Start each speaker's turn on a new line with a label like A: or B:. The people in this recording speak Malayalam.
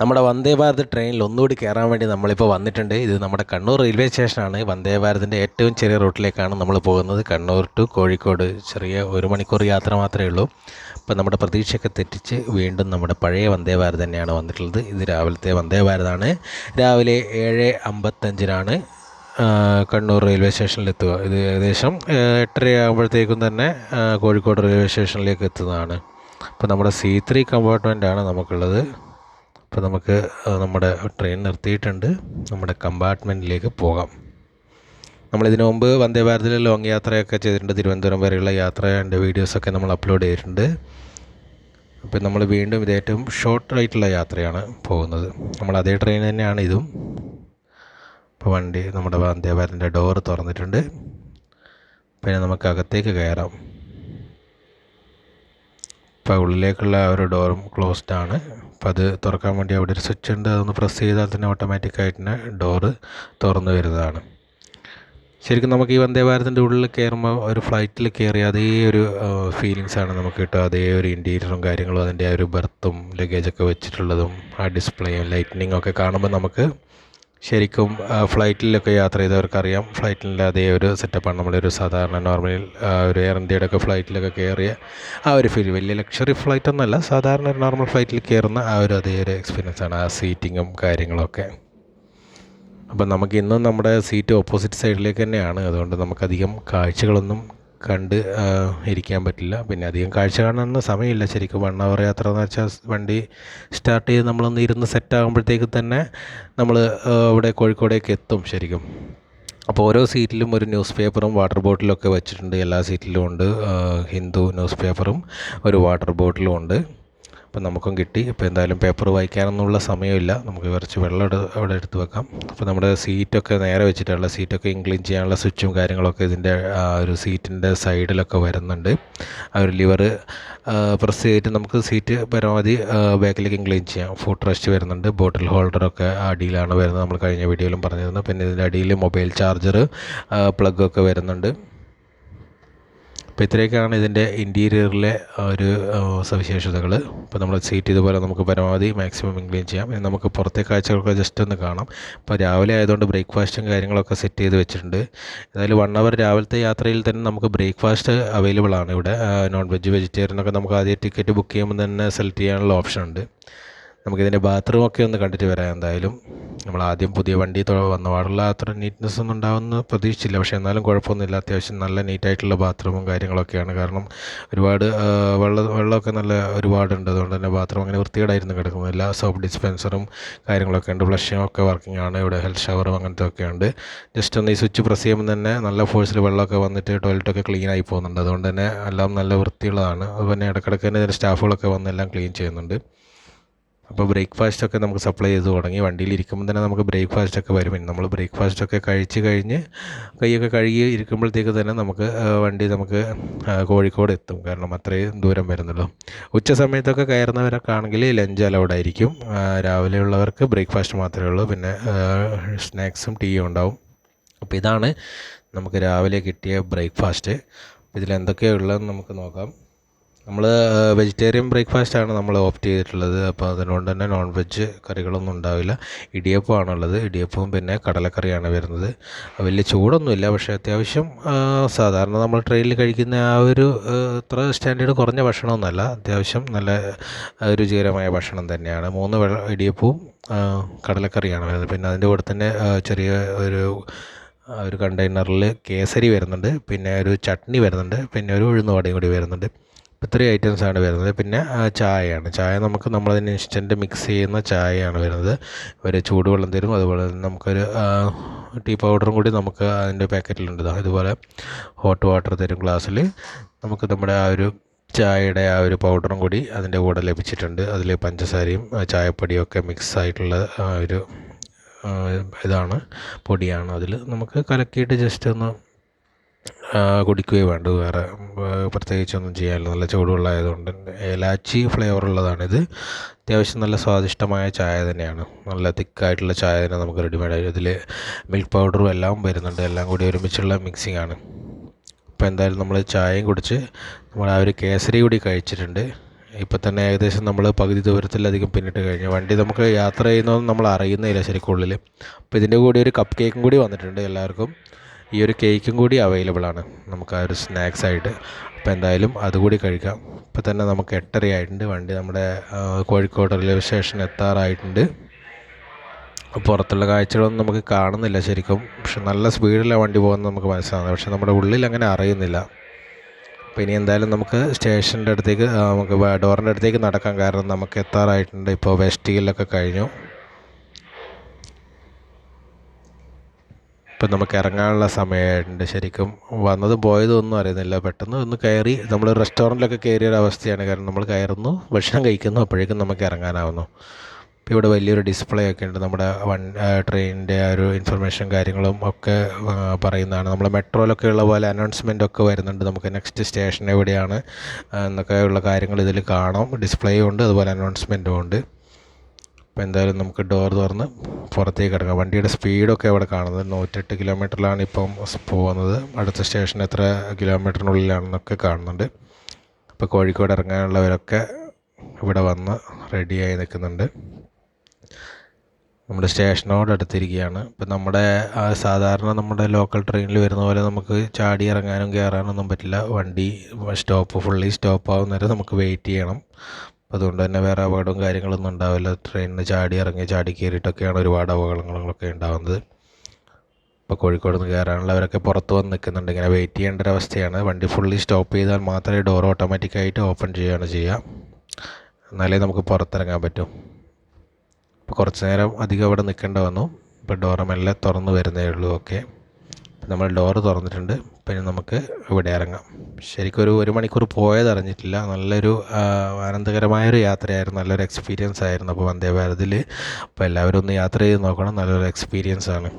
A: നമ്മുടെ വന്ദേ ഭാരത് ട്രെയിനിൽ ഒന്നുകൂടി കയറാൻ വേണ്ടി നമ്മളിപ്പോൾ വന്നിട്ടുണ്ട്. ഇത് നമ്മുടെ കണ്ണൂർ റെയിൽവേ സ്റ്റേഷനാണ്. വന്ദേ ഭാരതിന്റെ ഏറ്റവും ചെറിയ റൂട്ടിലേക്കാണ് നമ്മൾ പോകുന്നത്. കണ്ണൂർ ടു കോഴിക്കോട് ചെറിയ ഒരു മണിക്കൂർ യാത്ര മാത്രമേ ഉള്ളൂ. അപ്പോൾ നമ്മുടെ പ്രതീക്ഷയൊക്കെ തെറ്റിച്ച് വീണ്ടും നമ്മുടെ പഴയ വന്ദേ ഭാരത് തന്നെയാണ് വന്നിട്ടുള്ളത്. ഇത് രാവിലത്തെ വന്ദേ ഭാരതാണ്. രാവിലെ ഏഴ് അമ്പത്തഞ്ചിനാണ് കണ്ണൂർ റെയിൽവേ സ്റ്റേഷനിലെത്തുക ഇത് ഏകദേശം എട്ടര ആകുമ്പോഴത്തേക്കും തന്നെ കോഴിക്കോട് റെയിൽവേ സ്റ്റേഷനിലേക്ക് എത്തുന്നതാണ്. അപ്പോൾ നമ്മുടെ സി ത്രീ കമ്പാർട്ട്മെന്റാണ് നമുക്കുള്ളത്. അപ്പോൾ നമുക്ക് നമ്മുടെ ട്രെയിൻ നിർത്തിയിട്ടുണ്ട്. നമ്മുടെ കമ്പാർട്ട്മെന്റിലേക്ക് പോകാം. നമ്മളിതിനു മുമ്പ് വന്ദേ ഭാരതിൽ ലോങ് യാത്രയൊക്കെ ചെയ്തിട്ടുണ്ട്. തിരുവനന്തപുരം വരെയുള്ള യാത്രയുടെ വീഡിയോസൊക്കെ നമ്മൾ അപ്ലോഡ് ചെയ്തിട്ടുണ്ട്. അപ്പോൾ നമ്മൾ വീണ്ടും ഇത് ഏറ്റവും ഷോർട്ട് ആയിട്ടുള്ള യാത്രയാണ് പോകുന്നത്. നമ്മൾ അതേ ട്രെയിൻ തന്നെയാണ് ഇതും. അപ്പോൾ വണ്ടി നമ്മുടെ വന്ദേ ഭാരതിന്റെ ഡോറ് തുറന്നിട്ടുണ്ട്. പിന്നെ നമുക്ക് അകത്തേക്ക് കയറാം. ഇപ്പോൾ ഉള്ളിലേക്കുള്ള ഒരു ഡോറും ക്ലോസ്ഡ് ആണ്. അപ്പോൾ അത് തുറക്കാൻ വേണ്ടി അവിടെ ഒരു സ്വിച്ച് ഉണ്ട്. അതൊന്ന് പ്രസ് ചെയ്താൽ തന്നെ ഓട്ടോമാറ്റിക്കായിട്ട് തന്നെ ഡോറ് തുറന്നു വരുന്നതാണ്. ശരിക്കും നമുക്ക് ഈ വന്ദേ ഭാരതിന്റെ ഉള്ളിൽ കയറുമ്പോൾ ഒരു ഫ്ലൈറ്റിൽ കയറിയ അതേ ഒരു ഫീലിങ്സ് ആണ് നമുക്ക് കിട്ടുക. അതേ ഒരു ഇന്റീരിയറും കാര്യങ്ങളും അതിന്റെ ആ ഒരു ബർത്തും ലഗേജൊക്കെ വെച്ചിട്ടുള്ളതും ആ ഡിസ്പ്ലേയും ലൈറ്റനിങ്ങും ഒക്കെ കാണുമ്പോൾ നമുക്ക് ശരിക്കും ഫ്ലൈറ്റിലൊക്കെ യാത്ര ചെയ്തവർക്കറിയാം. ഫ്ലൈറ്റിന്റെ അതേ ഒരു സെറ്റപ്പാണ്. നമ്മളൊരു സാധാരണ നോർമൽ ഒരു എയർ ഇന്ത്യയുടെ ഒക്കെ ഫ്ലൈറ്റിലൊക്കെ കയറിയ ആ ഒരു ഫീൽ വലിയ ലക്ഷറി ഫ്ലൈറ്റ് ഒന്നല്ല സാധാരണ ഒരു നോർമൽ ഫ്ലൈറ്റിൽ കയറുന്ന ആ ഒരു അതേ ഒരു എക്സ്പീരിയൻസ് ആണ് ആ സീറ്റിങ്ങും കാര്യങ്ങളൊക്കെ. അപ്പം നമുക്ക് ഇന്നും നമ്മുടെ സീറ്റ് ഓപ്പോസിറ്റ് സൈഡിലേക്ക് തന്നെയാണ്. അതുകൊണ്ട് നമുക്കധികം കാഴ്ചകളൊന്നും കണ്ട് ഇരിക്കാൻ പറ്റില്ല. പിന്നെ അധികം കാഴ്ച കാണാനൊന്നും സമയമില്ല. ശരിക്കും വൺ അവർ യാത്ര എന്ന് വെച്ചാൽ വണ്ടി സ്റ്റാർട്ട് ചെയ്ത് നമ്മളൊന്ന് ഇരുന്ന് സെറ്റ് ആകുമ്പോഴത്തേക്ക് തന്നെ നമ്മൾ ഇവിടെ കോഴിക്കോടേക്ക് എത്തും ശരിക്കും. അപ്പോൾ ഓരോ സീറ്റിലും ഒരു ന്യൂസ് പേപ്പറും വാട്ടർ ബോട്ടിലൊക്കെ വെച്ചിട്ടുണ്ട്. എല്ലാ സീറ്റിലും ഉണ്ട് ഹിന്ദു ന്യൂസ് പേപ്പറും ഒരു വാട്ടർ ബോട്ടിലും ഉണ്ട്. അപ്പോൾ നമുക്കും കിട്ടി. ഇപ്പോൾ എന്തായാലും പേപ്പർ വായിക്കാനൊന്നുമുള്ള സമയമില്ല. നമുക്ക് കുറച്ച് വെള്ളം എടു അവിടെ എടുത്ത് വെക്കാം. അപ്പോൾ നമ്മുടെ സീറ്റൊക്കെ നേരെ വെച്ചിട്ടുള്ള സീറ്റൊക്കെ ഇൻക്ലീൻ ചെയ്യാനുള്ള സ്വിച്ചും കാര്യങ്ങളൊക്കെ ഇതിന്റെ ഒരു സീറ്റിന്റെ സൈഡിലൊക്കെ വരുന്നുണ്ട്. ആ ഒരു ലിവർ പ്രസ് ചെയ്തിട്ട് നമുക്ക് സീറ്റ് പരമാവധി ബാക്കിലേക്ക് ഇൻക്ലീൻ ചെയ്യാം. ഫുഡ് റെസ്റ്റ് വരുന്നുണ്ട്. ബോട്ടിൽ ഹോൾഡറൊക്കെ അടിയിലാണ് വരുന്നത്. നമ്മൾ കഴിഞ്ഞ വീഡിയോയിലും പറഞ്ഞിരുന്നു. പിന്നെ ഇതിന്റെ അടിയിൽ മൊബൈൽ ചാർജർ പ്ലഗ് ഒക്കെ വരുന്നുണ്ട്. അപ്പോൾ ഇത്രയൊക്കെയാണ് ഇതിന്റെ ഇന്റീരിയറിലെ ഒരു സവിശേഷതകൾ ഇപ്പോൾ നമ്മൾ സീറ്റ് ഇതുപോലെ നമുക്ക് പരമാവധി മാക്സിമം ഇൻക്ലീൻ ചെയ്യാം. ഇനി നമുക്ക് പുറത്തെ കാഴ്ചകളൊക്കെ ജസ്റ്റ് ഒന്ന് കാണാം. ഇപ്പോൾ രാവിലെ ആയതുകൊണ്ട് ബ്രേക്ക്ഫാസ്റ്റും കാര്യങ്ങളൊക്കെ സെറ്റ് ചെയ്ത് വെച്ചിട്ടുണ്ട്. ഏതായാലും വൺ അവർ രാവിലത്തെ യാത്രയിൽ തന്നെ നമുക്ക് ബ്രേക്ക്ഫാസ്റ്റ് അവൈലബിൾ ആണ് ഇവിടെ. നോൺ വെജ് വെജിറ്റേറിയൻ ഒക്കെ നമുക്ക് ആദ്യം ടിക്കറ്റ് ബുക്ക് ചെയ്യുമ്പോൾ തന്നെ സെലക്ട് ചെയ്യാനുള്ള ഓപ്ഷൻ ഉണ്ട്. നമുക്കിതിന്റെ ബാത്റൂം ഒക്കെ ഒന്ന് കണ്ടിട്ട് വരാം എന്തായാലും. നമ്മൾ ആദ്യം പുതിയ വണ്ടി വന്ന പാടുള്ള അത്ര നീറ്റ്നെസ് ഒന്നും ഉണ്ടാവുമെന്ന് പ്രതീക്ഷിച്ചില്ല. പക്ഷേ എന്നാലും കുഴപ്പമൊന്നുമില്ല. അത്യാവശ്യം നല്ല നീറ്റായിട്ടുള്ള ബാത്റൂമും കാര്യങ്ങളൊക്കെയാണ്. കാരണം ഒരുപാട് വെള്ളം വെള്ളമൊക്കെ നല്ല ഒരുപാടുണ്ട്. അതുകൊണ്ട് തന്നെ ബാത്റൂം അങ്ങനെ വൃത്തികേടായിരുന്നു കിടക്കുന്നില്ല സോപ്പ് ഡിസ്പെൻസറും കാര്യങ്ങളൊക്കെ ഉണ്ട്. ഫ്ലഷിങ് ഒക്കെ വർക്കിംഗ് ആണ്. ഇവിടെ ഹെൽത്ത് ഷവറും അങ്ങനത്തെ ഒക്കെ ഉണ്ട്. ജസ്റ്റ് ഒന്ന് ഈ സ്വിച്ച് പ്രസ് ചെയ്യുമ്പോൾ തന്നെ നല്ല ഫോഴ്സിൽ വെള്ളമൊക്കെ വന്നിട്ട് ടോയ്ലറ്റൊക്കെ ക്ലീൻ ആയി പോകുന്നുണ്ട്. അതുകൊണ്ട് തന്നെ എല്ലാം നല്ല വൃത്തിയുള്ളതാണ്. അതുപോലെ ഇടയ്ക്കിടയ്ക്ക് തന്നെ സ്റ്റാഫുകളൊക്കെ വന്ന് എല്ലാം ക്ലീൻ ചെയ്യുന്നുണ്ട്. അപ്പോൾ ബ്രേക്ക്ഫാസ്റ്റ് ഒക്കെ നമുക്ക് സപ്ലൈ ചെയ്ത് തുടങ്ങി. വണ്ടിയിൽ ഇരിക്കുമ്പോൾ തന്നെ നമുക്ക് ബ്രേക്ക്ഫാസ്റ്റ് ഒക്കെ വരും. നമ്മൾ ബ്രേക്ക്ഫാസ്റ്റ് ഒക്കെ കഴിച്ച് കഴിഞ്ഞ് കൈയൊക്കെ കഴുകി ഇരിക്കുമ്പോഴത്തേക്ക് തന്നെ നമുക്ക് വണ്ടി നമുക്ക് കോഴിക്കോട് എത്തും. കാരണം അത്രയും ദൂരം വരുന്നുള്ളൂ ഉച്ച സമയത്തൊക്കെ കയറുന്നവരൊക്കെ ആണെങ്കിൽ ലഞ്ച് അലൗഡ് ആയിരിക്കും. രാവിലെ ഉള്ളവർക്ക് ബ്രേക്ക്ഫാസ്റ്റ് മാത്രമേ ഉള്ളൂ. പിന്നെ സ്നാക്സും ടീയും ഉണ്ടാവും. അപ്പോൾ ഇതാണ് നമുക്ക് രാവിലെ കിട്ടിയ ബ്രേക്ക്ഫാസ്റ്റ് ഇതിൽ എന്തൊക്കെയാണ് ഉള്ളതെന്ന് നമുക്ക് നോക്കാം. നമ്മൾ വെജിറ്റേറിയൻ ബ്രേക്ക്ഫാസ്റ്റ് ആണ് നമ്മൾ ഓപ്റ്റ് ചെയ്തിട്ടുള്ളത്. അപ്പോൾ അതുകൊണ്ട് തന്നെ നോൺ വെജ് കറികളൊന്നും ഉണ്ടാവില്ല. ഇടിയപ്പമാണുള്ളത്. ഇടിയപ്പവും പിന്നെ കടലക്കറിയാണ് വരുന്നത്. വലിയ ചൂടൊന്നുമില്ല. പക്ഷേ അത്യാവശ്യം സാധാരണ നമ്മൾ ട്രെയിനിൽ കഴിക്കുന്ന ആ ഒരു അത്ര സ്റ്റാൻഡേർഡ് കുറഞ്ഞ ഭക്ഷണമൊന്നുമല്ല. അത്യാവശ്യം നല്ല രുചികരമായ ഭക്ഷണം തന്നെയാണ്. മൂന്ന് വെള്ള ഇടിയപ്പവും കടലക്കറിയാണ് വരുന്നത്. പിന്നെ അതിന്റെ കൂടെ തന്നെ ചെറിയ ഒരു ഒരു കണ്ടെയ്നറിൽ കേസരി വരുന്നുണ്ട്. പിന്നെ ഒരു ചട്നി വരുന്നുണ്ട്. പിന്നെ ഒരു ഉഴുന്നുവടയും കൂടി വരുന്നുണ്ട്. ഇത്രയും ഐറ്റംസ് ആണ് വരുന്നത്. പിന്നെ ചായയാണ്. ചായ നമുക്ക് നമ്മളതിന് ഇൻസ്റ്റന്റ് മിക്സ് ചെയ്യുന്ന ചായയാണ് വരുന്നത്. ഒരു ചൂടുവെള്ളം തരും. അതുപോലെ തന്നെ നമുക്കൊരു ടീ പൗഡറും കൂടി നമുക്ക് അതിന്റെ പാക്കറ്റിലുണ്ട് ഇതുപോലെ ഹോട്ട് വാട്ടർ തരും ഗ്ലാസ്സിൽ നമുക്ക് നമ്മുടെ ആ ഒരു ചായയുടെ ആ ഒരു പൗഡറും കൂടി അതിന്റെ കൂടെ ലഭിച്ചിട്ടുണ്ട്. അതിൽ പഞ്ചസാരയും ചായപ്പൊടിയും ഒക്കെ മിക്സ് ആയിട്ടുള്ള ഒരു ഇതാണ് പൊടിയാണ് അതിൽ. നമുക്ക് കലക്കിയിട്ട് ജസ്റ്റ് ഒന്ന് കുടിക്കുകയോ വേണ്ടത് വേറെ പ്രത്യേകിച്ചൊന്നും ചെയ്യാനില്ല. നല്ല ചൂടുവെള്ളമായതുകൊണ്ട് ഏലാച്ചി ഫ്ലേവർ ഉള്ളതാണിത്. അത്യാവശ്യം നല്ല സ്വാദിഷ്ടമായ ചായ തന്നെയാണ്. നല്ല തിക്കായിട്ടുള്ള ചായ തന്നെ നമുക്ക് റെഡിമെയ്ഡ് ഇതിൽ മിൽക്ക് പൗഡറും എല്ലാം വരുന്നുണ്ട്. എല്ലാം കൂടി ഒരുമിച്ചുള്ള മിക്സിംഗ് ആണ്. അപ്പോൾ എന്തായാലും നമ്മൾ ചായയും കുടിച്ച് നമ്മൾ ആ ഒരു കേസരി കൂടി കഴിച്ചിട്ടുണ്ട്. ഇപ്പം തന്നെ ഏകദേശം നമ്മൾ പകുതി ദൂരത്തിലധികം പിന്നിട്ട് കഴിഞ്ഞു. വണ്ടി നമുക്ക് യാത്ര ചെയ്യുന്നതൊന്നും നമ്മൾ അറിയുന്നില്ല ശരിക്കുള്ളിൽ അപ്പോൾ ഇതിന്റെ കൂടി ഒരു കപ്പ് കേക്കും കൂടി വന്നിട്ടുണ്ട് എല്ലാവർക്കും. ഈ ഒരു കേക്കും കൂടി അവൈലബിൾ ആണ്. നമുക്ക് ആ ഒരു സ്നാക്സ് ആയിട്ട്. അപ്പോൾ എന്തായാലും അതുകൂടി കഴിക്കാം. ഇപ്പോൾ തന്നെ നമുക്ക് എട്ടര ആയിട്ടുണ്ട് വണ്ടി നമ്മുടെ കോഴിക്കോട് റെയിൽവേ സ്റ്റേഷൻ എത്താറായിട്ടുണ്ട്. പുറത്തുള്ള കാഴ്ചകളൊന്നും നമുക്ക് കാണുന്നില്ല ശരിക്കും. പക്ഷെ നല്ല സ്പീഡിലാണ് വണ്ടി പോകുന്നത് നമുക്ക് മനസ്സിലാകുന്നത് പക്ഷെ നമ്മുടെ ഉള്ളിൽ അങ്ങനെ അറിയുന്നില്ല. അപ്പോൾ ഇനി എന്തായാലും നമുക്ക് സ്റ്റേഷന്റെ അടുത്തേക്ക് നമുക്ക് ഡോറിന്റെ അടുത്തേക്ക് നടക്കാം. കാരണം നമുക്ക് എത്താറായിട്ടുണ്ട്. ഇപ്പോൾ വെസ്റ്റ് ഹില്ലൊക്കെ കഴിഞ്ഞു. ഇപ്പം നമുക്ക് ഇറങ്ങാനുള്ള സമയമായിട്ടുണ്ട് ശരിക്കും. വന്നതും പോയതും ഒന്നും അറിയുന്നില്ല. പെട്ടെന്ന് ഒന്ന് കയറി നമ്മൾ റെസ്റ്റോറന്റിലൊക്കെ കയറിയ ഒരു അവസ്ഥയാണ്. കാരണം നമ്മൾ കയറുന്നു ഭക്ഷണം കഴിക്കുന്നു അപ്പോഴേക്കും നമുക്ക് ഇറങ്ങാനാവുന്നു. ഇപ്പോൾ ഇവിടെ വലിയൊരു ഡിസ്പ്ലേ ഒക്കെ ഉണ്ട്. നമ്മുടെ വൺ ട്രെയിനിന്റെ ആ ഒരു ഇൻഫർമേഷൻ കാര്യങ്ങളും ഒക്കെ പറയുന്നതാണ്. നമ്മളെ മെട്രോയിലൊക്കെ ഉള്ള പോലെ അനൗൺസ്മെന്റ് ഒക്കെ വരുന്നുണ്ട്. നമുക്ക് നെക്സ്റ്റ് സ്റ്റേഷൻ എവിടെയാണ് എന്നൊക്കെ ഉള്ള കാര്യങ്ങൾ ഇതിൽ കാണാം. ഡിസ്പ്ലേയും ഉണ്ട് അതുപോലെ അനൗൺസ്മെന്റും ഉണ്ട്. അപ്പോൾ എന്തായാലും നമുക്ക് ഡോർ തുറന്ന് പുറത്തേക്ക് കിടക്കാം. വണ്ടിയുടെ സ്പീഡൊക്കെ അവിടെ കാണുന്നത് നൂറ്റെട്ട് കിലോമീറ്ററിലാണ് ഇപ്പം പോകുന്നത്. അടുത്ത സ്റ്റേഷൻ എത്ര കിലോമീറ്ററിനുള്ളിലാണെന്നൊക്കെ കാണുന്നുണ്ട്. അപ്പോൾ കോഴിക്കോട് ഇറങ്ങാനുള്ളവരൊക്കെ ഇവിടെ വന്ന് റെഡിയായി നിൽക്കുന്നുണ്ട്. നമ്മുടെ സ്റ്റേഷനോട് അടുത്തിരിക്കുകയാണ്. ഇപ്പം നമ്മുടെ സാധാരണ നമ്മുടെ ലോക്കൽ ട്രെയിനിൽ വരുന്ന പോലെ നമുക്ക് ചാടി ഇറങ്ങാനും കയറാനൊന്നും പറ്റില്ല. വണ്ടി സ്റ്റോപ്പ് ഫുള്ളി സ്റ്റോപ്പ് ആവുന്നവരെ നമുക്ക് വെയിറ്റ് ചെയ്യണം. അതുകൊണ്ട് തന്നെ വേറെ അപകടവും കാര്യങ്ങളൊന്നും ഉണ്ടാവില്ല. ട്രെയിനിന് ചാടി ഇറങ്ങി ചാടി കയറിയിട്ടൊക്കെയാണ് ഒരുപാട് അപകടങ്ങളൊക്കെ ഉണ്ടാകുന്നത് ഇപ്പോൾ കോഴിക്കോട് നിന്ന് കയറാനുള്ളവരൊക്കെ പുറത്ത് വന്ന് നിൽക്കുന്നുണ്ട്. ഇങ്ങനെ വെയിറ്റ് ചെയ്യേണ്ട ഒരു അവസ്ഥയാണ്. വണ്ടി ഫുള്ളി സ്റ്റോപ്പ് ചെയ്താൽ മാത്രമേ ഡോർ ഓട്ടോമാറ്റിക്കായിട്ട് ഓപ്പൺ ചെയ്യുകയാണ് ചെയ്യുക. എന്നാലേ നമുക്ക് പുറത്തിറങ്ങാൻ പറ്റും. ഇപ്പോൾ കുറച്ച് നേരം അധികം അവിടെ നിൽക്കേണ്ട വന്നു. ഇപ്പോൾ ഡോറ മെല്ലെ തുറന്ന് വരുന്നേ ഉള്ളൂ ഓക്കെ നമ്മൾ ഡോറ് തുറന്നിട്ടുണ്ട്. പിന്നെ നമുക്ക് ഇവിടെ ഇറങ്ങാം. ശരിക്കും ഒരു ഒരു മണിക്കൂർ പോയത് അറിഞ്ഞിട്ടില്ല. നല്ലൊരു ആനന്ദകരമായൊരു യാത്രയായിരുന്നു. നല്ലൊരു എക്സ്പീരിയൻസ് ആയിരുന്നു. അപ്പോൾ വന്ദേ ഭാരതിൽ അപ്പോൾ എല്ലാവരും ഒന്ന് യാത്ര ചെയ്ത് നോക്കണം. നല്ലൊരു എക്സ്പീരിയൻസ് ആണ്.